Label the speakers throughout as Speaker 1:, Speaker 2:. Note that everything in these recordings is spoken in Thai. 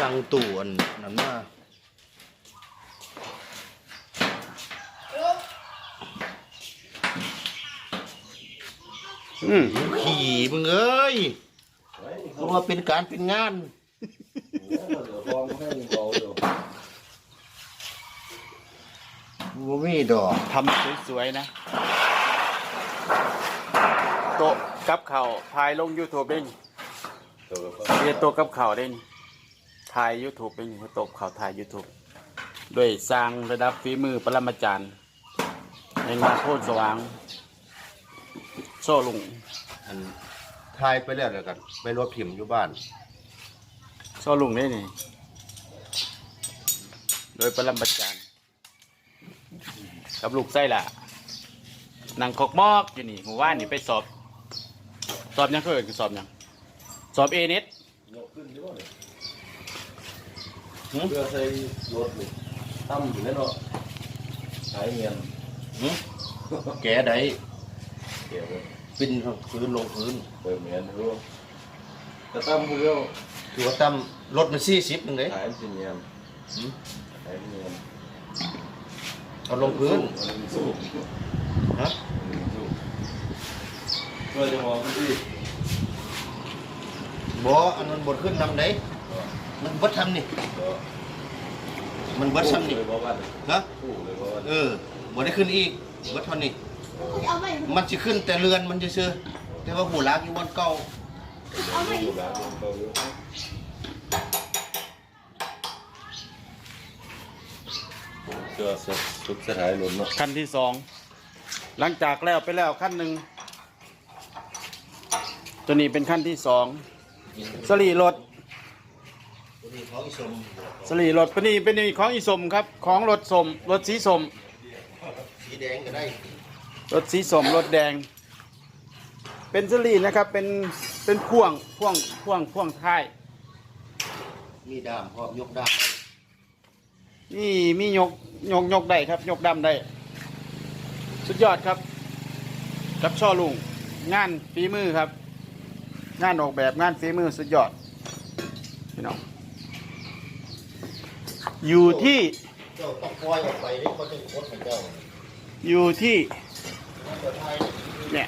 Speaker 1: สั่งตู้อันนั้นมาอืมขี่มึงเอ้ยเพราะว่าเป็นการเป็นงานบ่มีดอก
Speaker 2: ทำสวยๆนะ โต๊ะกับเข่าวถ่ายลง YouTube เด้งเรียนโต๊ะกับเข่าวเด้ง ถ่าย YouTube เด้งโต๊ะข่าวถ่าย YouTube ด้วยสร้างระดับฝีมือปรมาจารย์ในงานโคตรสว่าง โซ่ลุง
Speaker 1: อันทายไปแล้วแล้วกันไปรถพิมพ์อยู่บ้าน
Speaker 2: โซ่ลุงได้นี่ โดยปรมาจารย์ กับลูกไส้ล่ะนางคอกมอกอยู่นี่หมู่ว่านนี่ไปสอบ สอบยังเขาเอ่ยคือสอบยัง สอบเอเน็ต
Speaker 3: เพื่อใส่รถนี่ตั้มอยู่แน่นอนใช้เงิน
Speaker 1: หึแกได้
Speaker 3: เกี่ยวกับ
Speaker 1: ปิ้นพื้นลงพื้น
Speaker 3: เติมเงินรู้แต่ตั้มเรื่อง
Speaker 1: ถือว่าตั้มรถมันสี่สิบนึงเลย
Speaker 3: ขายสิเงิน
Speaker 1: หึ
Speaker 3: ขายเงิน
Speaker 1: เอาลงพื้น
Speaker 3: สู้
Speaker 1: ฮะ
Speaker 3: สู้เพื่อจะมองที่
Speaker 1: บ่อันนั้นบดขึ้นนำไหน มันเบิดทำนี่
Speaker 3: ก็
Speaker 1: มันเบิดซ้ำนี่
Speaker 3: เลยบอกว่า
Speaker 1: ฮะ
Speaker 3: คู่เลยบอกว่า
Speaker 1: เออบ่ได้ขึ้นอีกเบิดเท่านี้
Speaker 4: เอาไป
Speaker 1: มันสิขึ้นแต่เรือนมันจะซื้อๆแต่ว่าหูลากอยู่บนเก่า
Speaker 4: เอาไป
Speaker 3: อยู่แล้วเขาอยู่เสื้อสุดสุดสถานหล่นเนาะ
Speaker 2: ขั้นที่สองหลังจากแล้วไปแล้วขั้นหนึ่งตัวนี้เป็นขั้นที่สองสลีรถ
Speaker 1: ตัว นี้ของอีสม
Speaker 2: สลีรถเป็นนี่เป็นนี่ของอีสมครับ ของรถสมรถสีสม
Speaker 1: สีแดงก็ได้
Speaker 2: รถสีสมรถแดง เป็นสลีนะครับ เป็นเป็นพ่วงพ่วงพ่วงพ่วงท้าย
Speaker 1: มีดามพร้อมยกดามได้
Speaker 2: นี่มียกยกยกได้ครับยกดำได้ สุดยอดครับกับช่อลุงงานฝีมือครับ งานออกแบบงานฝีมือสุดยอดพี่น้ อยู่ที่
Speaker 1: เจ้าต้องปล่อยออกไปนี่เขาจะกดให้เจ้า
Speaker 2: อยู่ที่
Speaker 1: เจ้าไทย
Speaker 2: เนี่ย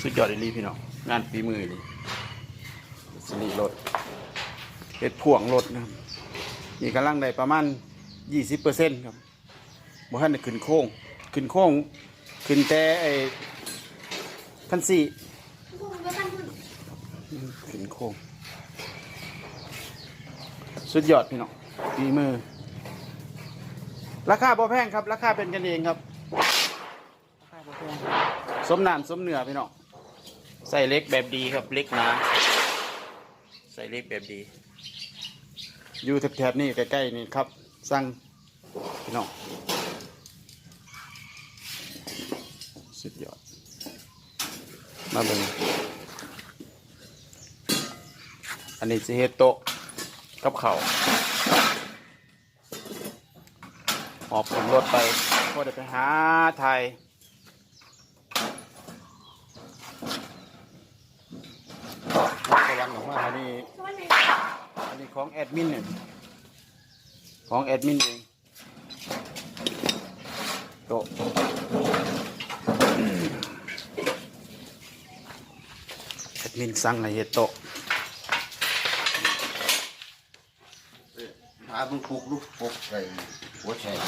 Speaker 2: สุดยอดเลยพี่น้องงานฝีมือเลยสลีรถเห็ดพ่วงรถนะครับนี่กำลังได้ประมาณยี่สิบเปอร์เซ็นต์ครับบ่ทันได้ขึ้นโค้งขึ้นโค้ง ขึ้นแต่ไอ้คันสี่
Speaker 4: ขึ้น
Speaker 2: โค้งสุดยอดพี่น้องฝีมือ ราคาบ่แพงครับ ราคาเป็นกันเองครับ ราคาบ่แพงสมน้ำสมเนื้อพี่น้องใส่เล็กแบบดีครับเล็กหนาใส่เล็กแบบดี อยู่แถบๆนี่ใกล้ๆนี่ครับ สั่งพี่น้อง สุดยอด มาเบิ่งอันนี้สิเฮ็ดโต๊ะกับเขาออกผมรถไปพอได้ไปหาไทยสวรรค์ออกมาอันนี้
Speaker 4: อย
Speaker 2: อันนี้ของแอดมินเนี่ยของแอดมินเองโต๊ะ แอดมินสั่งให้เฮ็ดโต๊ะ
Speaker 1: หาเป็นปุกลูกปุกใส่หัวแฉก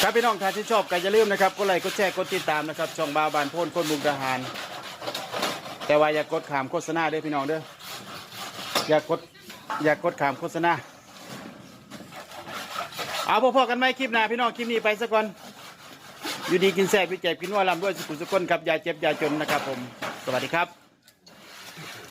Speaker 2: ครับพี่น้องถ้าที่ชอบก็อย่าลืมนะครับกดไลค์กดแชร์กดติดตามนะครับช่องบาวบานโพ่นคนมุกดาหาร แต่ว่าอย่ากดขามโฆษณาเด้อพี่น้องเด้ออย่ากดอย่ากดขามโฆษณา เอาพอๆกันไหมคลิปหน้าพี่น้องคลิปนี้ไปสัก่อนอยู่ดีกินแซ่บพี่เจ็บกินว่าลำด้วยสุขุสุขคนครับอย่าเจ็บอย่าจนนะครับผม สวัสดีครับ